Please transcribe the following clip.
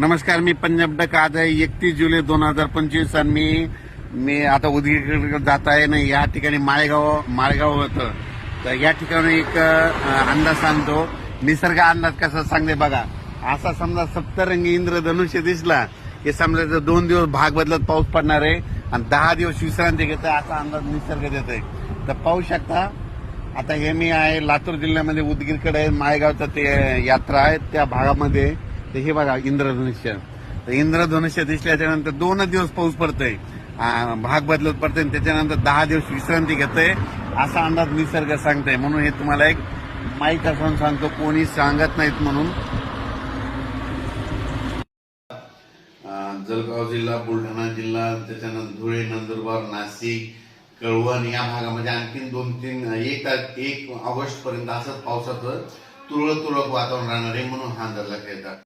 नमस्कार मी पंजाब डक आज आहे एकतीस जुलै दोन हजार पंचवीस आणि मी मी आता उदगीरकडे जात आहे ना या ठिकाणी माळेगाव माळेगाव होतं. तर या ठिकाणी एक अंदाज सांगतो. निसर्ग अंदाज कसा सांगते बघा. असा समजा सप्तरंगी इंद्रधनुष्य दिसला हे समजायचं दोन दिवस भाग बदलत पाऊस पडणार आहे आणि दहा दिवस विश्रांती घेत असा अंदाज निसर्ग देत आहे तर पाहू शकता आता हे मी आहे लातूर जिल्ह्यामध्ये उदगीरकडे माळेगावचा ते यात्रा आहे त्या भागामध्ये तर हे बघा इंद्रधनुष्य. तर इंद्रधनुष्य दिसल्याच्या नंतर दोनच दिवस पाऊस पडतोय. भाग बदलत पडतोय आणि त्याच्यानंतर दहा दिवस विश्रांती घेतोय. असा अंदाज निसर्ग सांगतोय. म्हणून हे तुम्हाला एक माहीत असून सांगतो कोणी सांगत नाहीत म्हणून. जळगाव जिल्हा बुलढाणा जिल्हा त्याच्यानंतर धुळे नंदुरबार नाशिक कळवण या भागामध्ये आणखीन दोन तीन एक एक ऑगस्ट पर्यंत असंच पावसाचं तुरळक तुरळक वातावरण राहणार आहे म्हणून हा अंदाज लक्षात येतात.